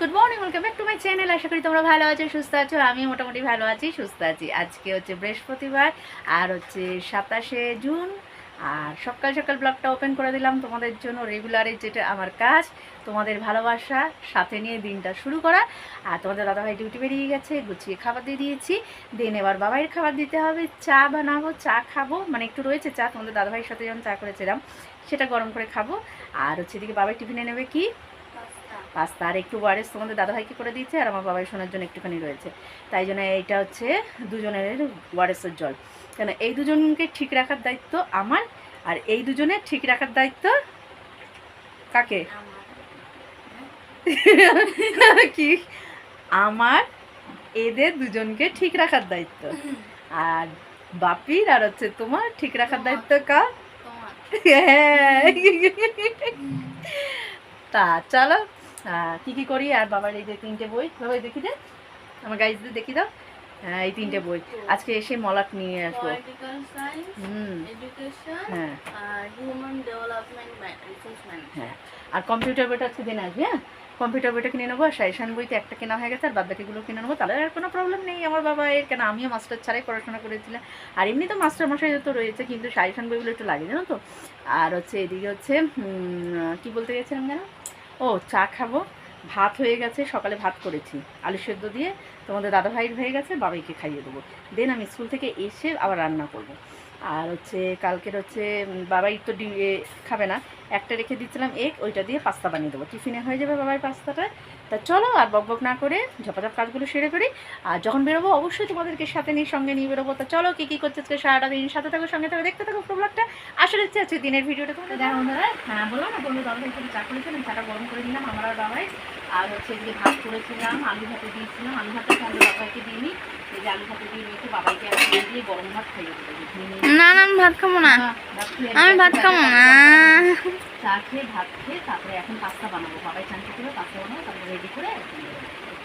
Good morning welcome back to my channel আশা করি তোমরা ভালো আছো, সুস্থ আছো আমি মোটামুটি ভালো আছি, সুস্থ আছি। আজকে হচ্ছে বৃহস্পতিবার, আর হচ্ছে সাতাশে জুন, আর সকাল সকাল ব্লগটা ওপেন করে দিলাম তোমাদের জন্য রেগুলারের যেটা আমার কাজ, তোমাদের ভালোবাসা, সাথে নিয়ে দিনটা শুরু করা। আর তোমাদের দাদাভাই ডিউটি বেরিয়ে গেছে, গুছিয়ে খাবার দিয়ে দিয়েছি। দেন এবার বাবাইয়ের খাবার দিতে হবে, চা বানাবো, চা খাব মানে একটু রয়েছে চা, তোমাদের দাদাভাইয়ের সাথে যখন চা করেছিলাম, সেটা গরম করে খাব। আর হচ্ছে এদিকে বাবাই টিফিনে নেবে কি? পাস্তা আর একটু ওয়ারেস তোমাদের দাদাভাইকে করে দিয়েছে আর আমার বাবাই শোনার জন্য একটুখানি রয়েছে। তাই জন্য এইটা হচ্ছে দুজনের ওয়ারেসের জল। কেন এই দুজনকে ঠিক রাখার দায়িত্ব আমার আর এই দুজনের ঠিক রাখার দায়িত্ব কাকে? কি? আমার এদের দুজনকে ঠিক রাখার দায়িত্ব। আর বাপির আর হচ্ছে তোমার ঠিক রাখার দায়িত্ব কার? হ্যাঁ। তা চলো কি কি করি? আর বাবার এই যে তিনটে বই। বাবা দেখি দে। আমার গাইজদের দেখি দাও। হ্যাঁ এই তিনটে বই। আজকে এসে মলাট নিয়ে আসব। হ্যাঁ। আর ম্যানেজমেন্ট হ্যাঁ। আর কম্পিউটার বইটা আজকে দিন আসবে হ্যাঁ? কম্পিউটার বইটা কিনে নেব আর সাইশান বইতে একটা কেনা হয়ে গেছে আর বাদ বাকিগুলো কিনে নেব। তাহলে আর কোনো প্রবলেম নেই আমার বাবা এর কেন আমিও মাস্টার ছাড়াই পড়াশোনা করেছিলাম। আর এমনি তো মাস্টার মশাই তো রয়েছে কিন্তু সাইশান বইগুলো একটু লাগে জানো তো? আর হচ্ছে এদিকে হচ্ছে কি বলতে গেছিলাম যেন? ও, চা খাব। ভাত হয়ে গেছে, সকালে ভাত করেছি। আলু সেদ্ধ দিয়ে তোমাদের দাদা ভাইয়ের হয়ে গেছে, বাবাইকে খাইয়ে দেবো। দেন আমি স্কুল থেকে এসে আবার রান্না করব। আর হচ্ছে কালকের হচ্ছে বাবাই তো ডি এ খাবে না। একটা রেখে দিচ্ছিলাম এক ওইটা দিয়ে পাস্তা বানিয়ে দেবো। টিফিনে হয়ে যাবে বাবার পাস্তাটা। তা চলো আর বক বক না করে ঝপাঝপ কাজগুলো সেরে করি আর যখন বেরোবো অবশ্যই তোমাদেরকে সাথে নিয়ে সঙ্গে নিয়ে বেরোবো। তা চলো কী কী করছে আজকে সারাটা দিন? সাথে থাকো সঙ্গে থাকো দেখতে থাকো প্রবলেমটা আসলে হচ্ছে আজকে দিনের ভিডিওটা তোমাদের দেখো বন্ধুরা হ্যাঁ বললাম না বন্ধু দাদা ভাই চা করেছিলাম চাটা গরম করে নিলাম আমার আর বাবাই। আর হচ্ছে এদিকে ভাত করেছিলাম আলু ভাতে দিয়েছিলাম আলু ভাতটা তোমাদের বাবাইকে দিইনি। না না আমি ভাত খাব না। হ্যাঁ, আমি ভাত খাব না। চা খেয়ে ভাত খেয়ে তারপরে এখন পাস্তা বানাবো। বাবাই চান করে পাস্তা বানাবো তারপরে রেডি করে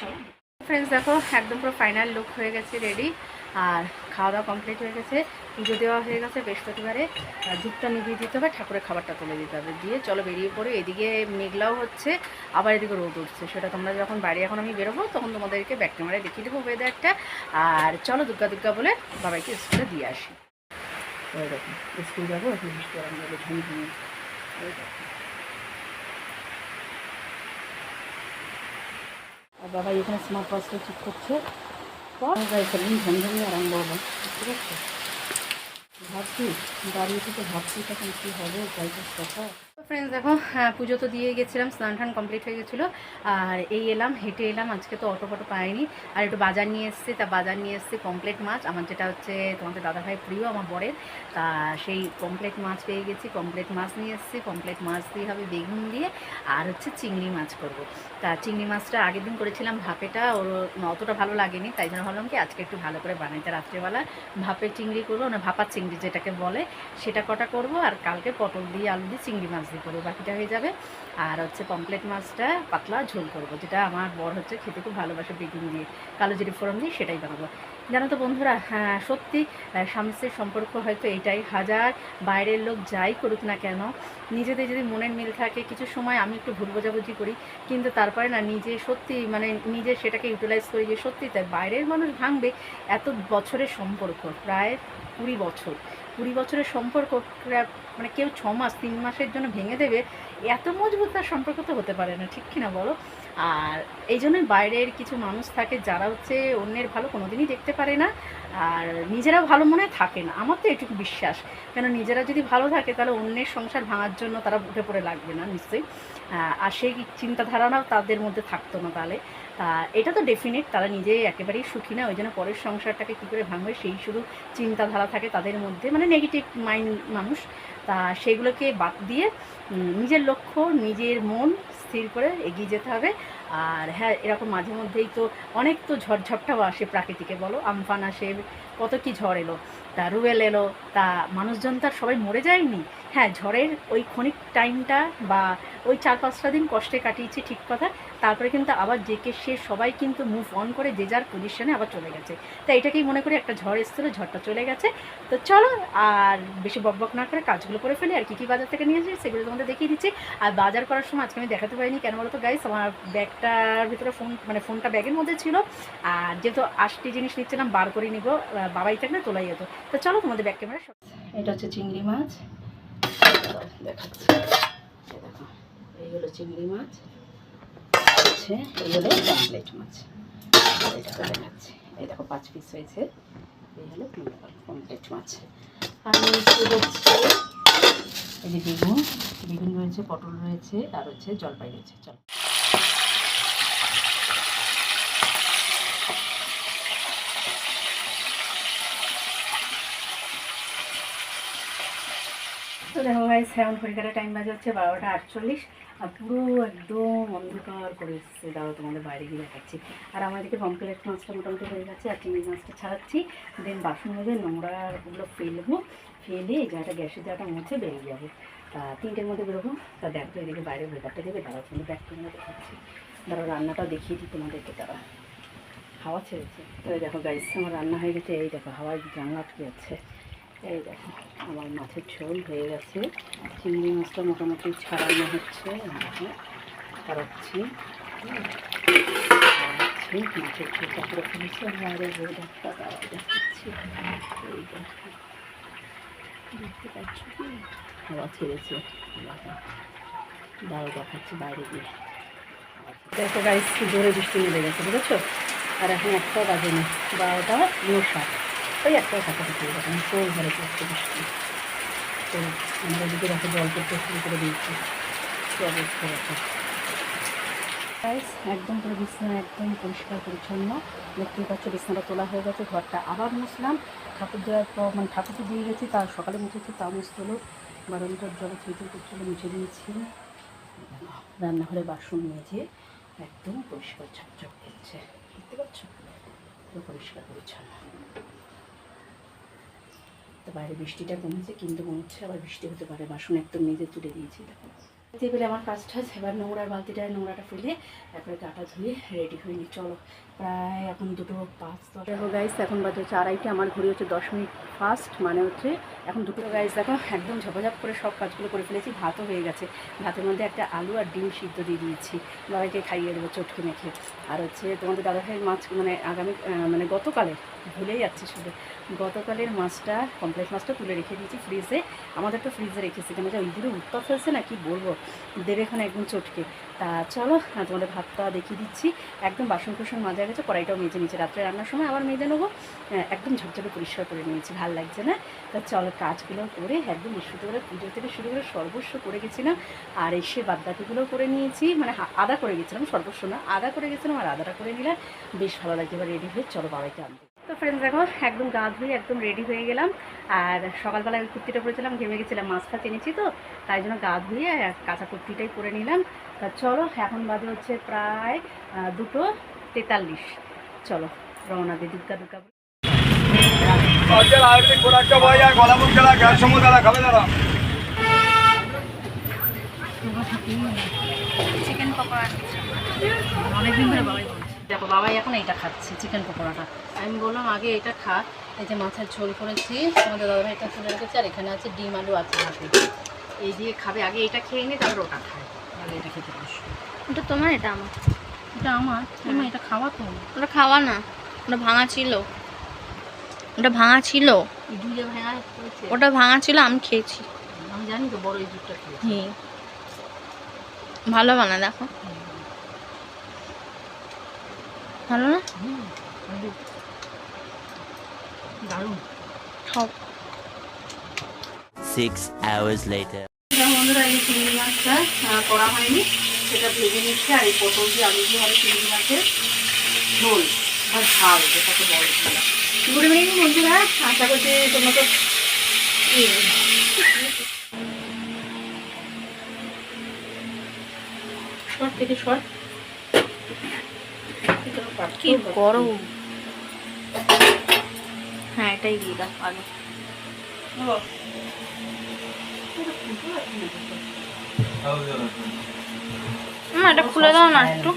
চলো। ফ্রেন্ডস দেখো, একদম পুরো ফাইনাল লুক হয়ে গেছে রেডি আর খাওয়া দাওয়া কমপ্লিট হয়ে গেছে। পুজো দেওয়া হয়ে গেছে বৃহস্পতিবারে। ধূপটা নিভিয়ে দিতে হবে, ঠাকুরের খাবারটা তুলে দিতে হবে। দিয়ে চলো বেরিয়ে পড়ে, এদিকে মেঘলাও হচ্ছে, আবার এদিকে রোদ উঠছে। সেটা তোমরা যখন বাড়ি এখন আমি বেরোবো, তখন তোমাদেরকে ব্যাক ক্যামেরায় দেখিয়ে দেবো ওয়েদারটা আর চলো দুর্গা দুর্গা বলে বাবাইকে স্কুলে দিয়ে আসি। ওই স্কুল যাব বৃষ্টি হবে, ঝুমঝুমে ওই দেখো আর বাবা এখানে স্মার্ট ওয়াচটা ঠিক করছে। পর সেদিন ঝমঝমে আরম্ভ হলো ঠিক আছে? ভাবছি দাঁড়িয়ে থেকে ভাবছি তখন কী হবে গাইডের কথা ফ্রেন্ডস দেখো হ্যাঁ পুজো তো দিয়ে গেছিলাম, স্নান টান কমপ্লিট হয়ে গেছিল। আর এই এলাম, হেঁটে এলাম, আজকে তো অটো ফটো পাইনি। আর একটু বাজার নিয়ে এসেছি, তা বাজার নিয়ে এসেছি কমপ্লেট মাছ। আমার যেটা হচ্ছে, তোমাদের দাদাভাই প্রিয়, আমার বরের। তা সেই কমপ্লেট মাছ পেয়ে গেছি কমপ্লেট মাছ নিয়ে এসেছি। কমপ্লেট মাছ দিয়ে হবে বেগুন দিয়ে, আর হচ্ছে চিংড়ি মাছ করব। তা চিংড়ি মাছটা আগের দিন করেছিলাম ভাপেটা, ওর অতটা ভালো লাগেনি, তাই জন্য ভাবলাম কি, আজকে একটু ভালো করে বানাইতে রাত্রেবেলা ভাপের চিংড়ি করব, না ভাপার চিংড়ি যেটাকে বলে, সেটা কটা করব, আর কালকে পটল দিয়ে আলু দিয়ে চিংড়ি মাছ দিয়ে করব বাকিটা হয়ে যাবে। আর হচ্ছে পমপ্লেট মাছটা পাতলা ঝোল করব, যেটা আমার বর হচ্ছে খেতে খুব ভালোবাসে, বেগুন দিয়ে, কালো জিরে ফোড়ন দিয়ে সেটাই বানাবো। জানো তো বন্ধুরা হ্যাঁ সত্যি স্বামী সম্পর্ক হয়তো এটাই। হাজার বাইরের লোক যাই করুক না কেন, নিজেদের যদি মনের মিল থাকে, কিছু সময় আমি একটু ভুল বোঝাবুঝি করি, কিন্তু তারপরে না নিজে সত্যি মানে নিজে সেটাকে ইউটিলাইজ করি যে সত্যি তাই বাইরের মানুষ ভাঙবে, এত বছরের সম্পর্ক, প্রায় কুড়ি বছর। কুড়ি বছরের সম্পর্ক মানে কেউ ছ মাস, তিন মাসের জন্য ভেঙে দেবে, এত মজবুত তার সম্পর্ক তো হতে পারে না, ঠিক কিনা বলো? আর এই জন্যই বাইরের কিছু মানুষ থাকে যারা হচ্ছে অন্যের ভালো কোনোদিনই দেখতে পারে না, আর নিজেরা ভালো মনে থাকে না। আমার তো এটুকু বিশ্বাস। কেন নিজেরা যদি ভালো থাকে, তাহলে অন্যের সংসার ভাঙার জন্য তারা উঠে পড়ে লাগবে না, নিশ্চয়ই। আর সেই চিন্তাধারণাও তাদের মধ্যে থাকতো না তাহলে। এটা তো ডেফিনেট তারা নিজেই একেবারেই সুখী না। ওই জন্য পরের সংসারটাকে কী করে ভাঙবে, সেই শুধু চিন্তাধারা থাকে তাদের মধ্যে। মানে নেগেটিভ মাইন্ড মানুষ। তা সেগুলোকে বাদ দিয়ে নিজের লক্ষ্য, নিজের মন স্থির করে এগিয়ে যেতে হবে। আর হ্যাঁ এরকম মাঝে মধ্যেই তো অনেক তো ঝড়ঝাপটাও আসে প্রাকৃতিকে, বলো। আমফান আসে, কত কি ঝড় এলো, তা রুয়েল এলো, তা মানুষজন তার সবাই মরে যায়নি। হ্যাঁ ঝড়ের ওই ক্ষণিক টাইমটা বা ওই চার পাঁচটা দিন কষ্টে কাটিয়েছি ঠিক কথা, তারপরে কিন্তু আবার জেকে সে সবাই কিন্তু মুভ অন করে যে যার পজিশনে আবার চলে গেছে। তাই এটাকেই মনে করি একটা ঝড় এসেছিল, ঝড়টা চলে গেছে। তো চলো, আর বেশি বকবক না করে কাজগুলো করে ফেলি, আর কী কী বাজার থেকে নিয়ে এসেছি সেগুলো তোমাদের দেখিয়ে দিচ্ছি। আর বাজার করার সময় আজকে আমি দেখাতে পারিনি, কেন বলতো গাইস আমার ব্যাগটার ভিতরে ফোন মানে ফোনটা ব্যাগের মধ্যে ছিল। আর যেহেতু আটটি জিনিস নিচ্ছিলাম, বার করে নিব বাবাই থাকলে তোলাই যেত তো চলো তোমাদের ব্যাগ ক্যামেরা এটা হচ্ছে চিংড়ি মাছ। দেখাচ্ছি। এই হলো চিংড়ি মাছ হচ্ছে এই হলো কমপ্লেট মাছ। এই পাঁচ পিস হয়েছে। এই রয়েছে, পটল রয়েছে, আর হচ্ছে জলপাই রয়েছে। চলো। তো দেখো ভাই সেভেন ঘড়িকাটা টাইম বাজে হচ্ছে বারোটা আটচল্লিশ। আর পুরো একদম অন্ধকার করে এসেছে। দাঁড়াও, তোমাদের বাইরে গিয়ে দেখাচ্ছি। আর আমার দিকে পমপ্লেট মাছটা মোটামুটি হয়ে গেছে, আর চিংড়ি মাছটা ছাড়াচ্ছি। দেন বাসন মধ্যে নোংরাগুলো ফেলব। ফেলে এই জায়গাটা, গ্যাসের জায়গাটা মুছে বেরিয়ে যাব। তা তিনটের মধ্যে বেরোবো। তা দেখো এদিকে বাইরে ভেতরটা দেবে দাঁড়াও, তোমাদের ব্যাগ ক্যামেরা দেখাচ্ছি। দাঁড়াও রান্নাটাও দেখিয়ে দিই তোমাদেরকে তারা হাওয়া ছেড়েছে। তো দেখো গাইস আমার রান্না হয়ে গেছে। এই দেখো, হাওয়ায় জানলা আটকে যাচ্ছে এই দেখো, আমার মাছের ঝোল হয়ে গেছে। চিংড়ি মাছটা মোটামুটি ছাড়ানো হচ্ছে ছাড়াচ্ছি। মাছের দেখাচ্ছি। দেখো, দেখতে পাচ্ছ গাইস জোরে বৃষ্টি নেমে গেছে, বুঝেছ? আর এখন একটা বাজে না, বারোটা উনষাট ওই একটা কাছাকাছি এরকম চোর ঘরে পড়ছে বৃষ্টি তো আমরা এদিকে দেখো জল পড়তে শুরু করে দিয়েছি অবস্থা একদম পুরো বিছানা একদম পরিষ্কার পরিচ্ছন্ন। দেখতেই পাচ্ছ, বিছানাটা তোলা হয়ে গেছে, ঘরটা আবার মুছলাম। ঠাকুর দেওয়ার পর মানে ঠাকুরকে দিয়ে গেছি, তার সকালে মুছেছি তা মুছতে হলো বারো লিটার জলে থইতে করছিল, মুছে দিয়েছি। রান্নাঘরে বাসন মেজে একদম পরিষ্কার ঝকঝক করছে। দেখতে পাচ্ছ? পুরো পরিষ্কার পরিচ্ছন্ন। তো বাইরে বৃষ্টিটা কমেছে, কিন্তু মনে হচ্ছে আবার বৃষ্টি হতে পারে। বাসন একদম মেজে তুলে দিয়েছি, দেখো। টেবিলে আমার কাজটা এবার নোংরার বালতিটায় নোংরাটা ফেলে তারপরে গাটা ধুয়ে রেডি হয়ে নিই। চলো, প্রায় এখন দুটো পাঁচ দশ। দেখো গাইস এখন বাজে হচ্ছে আড়াইটে আমার ঘড়ি হচ্ছে দশ মিনিট ফার্স্ট মানে হচ্ছে এখন দুটো। গাইস দেখো, একদম ঝপাঝপ করে সব কাজগুলো করে ফেলেছি, ভাতও হয়ে গেছে। ভাতের মধ্যে একটা আলু আর ডিম সিদ্ধ দিয়ে দিয়েছি। বাবাইকে খাইয়ে দেবো, চটকে মেখে। আর হচ্ছে তোমাদের দাদাভাইয়ের মাছ মানে আগামী মানে গতকালে ভুলেই যাচ্ছে শুধু। গতকালের মাছটা কমপ্লেক্স মাছটা তুলে রেখে দিয়েছি ফ্রিজে আমাদের তো ফ্রিজে রেখেছি, কেন যে ওইগুলো উত্তাপ ফেলছে না, কি বলব? দেবে এখানে একদম চটকে। তা চলো তোমাদের ভাতটা দেখিয়ে দিচ্ছি। একদম বাসন কুসন মাজা গেছে, কড়াইটাও মেজে নিয়েছি। রাত্রে রান্নার সময় আবার মেজে নেব। একদম ঝকঝকে পরিষ্কার করে নিয়েছি, ভালো লাগছে না। তা চলো, কাজগুলো করে একদম করে পুজো থেকে শুরু করে সর্বস্ব করে গেছিলাম। আর এসে বাদবাকিগুলো করে নিয়েছি মানে আদা করে গেছিলাম, সর্বস্ব না, আদা করে গেছিলাম আর আদাটা করে নিলাম। বেশ ভালো লাগছে, এবার রেডি হয়ে চলো বাবাইকে আনতে। তো ফ্রেন্ডস দেখো একদম গা ধুয়ে একদম রেডি হয়ে গেলাম। আর সকালবেলা ওই কুর্তিটা পরেছিলাম ঘেমে গেছিলাম মাছ ফাছ এনেছি তো তাই জন্য গা ধুয়ে আর কাঁচা কুর্তিটাই পরে নিলাম। তা চলো এখন বাজে হচ্ছে প্রায় দুটো তেতাল্লিশ। চলো রওনা দিয়ে দুর্গা দুর্গা চিকেন পকোড়া অনেকদিন ধরে বাবাই দেখো বাবাই এখন এইটা খাচ্ছে চিকেন পকোড়াটা। আমি বললাম আগে এটা খা। এই যে মাছের ঝোল করেছি আমাদের দাদা এটা তুলে রেখেছে আর এখানে আছে ডিম আলু আছে হাতে এই দিয়ে খাবে আগে এটা খেয়ে নিয়ে তারপর ওটা খায় আগে এটা খেতে বসো ওটা তোমার এটা আমার। এটা আমার? তুমি এটা খাওয়া তো? ওটা খাওয়া না ওটা ভাঙা ছিল। ওটা ভাঙা ছিল। দুইটা ভেঙা ওটা ভাঙা ছিল আমি খেয়েছি। আমি জানি তো বড় এই দুধটা খেয়েছি। ভালো বানা দেখো। ভালো না? সব Six hours later. বন্ধুরা এই চিংড়ি মাছটা করা হয়নি। সেটা ভেজে নিচ্ছে আর এই পটল দিয়ে আলু দিয়ে হবে চিংড়ি মাছের ঝোল বা ঝাল যেটাকে বলে গুড ইভিনিং বন্ধুরা। আশা করছি তোমরা তো শর্ট থেকে শর্ট কি গরম। হ্যাঁ এটাই দিয়ে দাও আগে মা এটা খুলে দাও না একটু।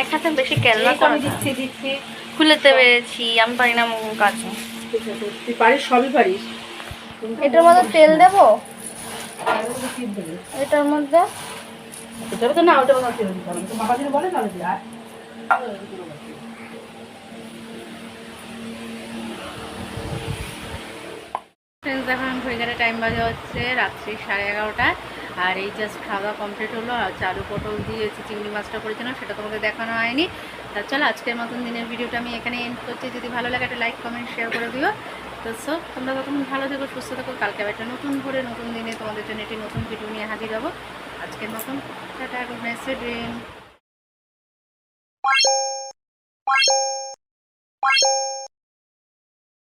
এক হাতে বেশি কেলনা আমি দিচ্ছি দিচ্ছি। খুলেতে পেরেছি আমি পারি না মুখ কাছে তুই পারিস সবই পারিস। এটার মধ্যে তেল দেবে। এটার মধ্যে? দিয়ে টাইম বাজে হচ্ছে রাত্রি সাড়ে আর এই জাস্ট খাওয়া কমপ্লিট হলো, আর চালু পটল দিয়েছি চিংড়ি মাছটা করেছিলাম, সেটা তোমাদের দেখানো হয়নি। তা চলো, আজকের মতন দিনের ভিডিওটা আমি এখানে এন্ড করছি। যদি ভালো লাগে, একটা লাইক কমেন্ট শেয়ার করে দিও। তো সো তোমরা তখন ভালো থেকো, সুস্থ থাকো। কালকে একটা নতুন করে নতুন দিনে তোমাদের জন্য একটি নতুন ভিডিও নিয়ে হাজির হব। আজকের মতন টাটা গুড নাইট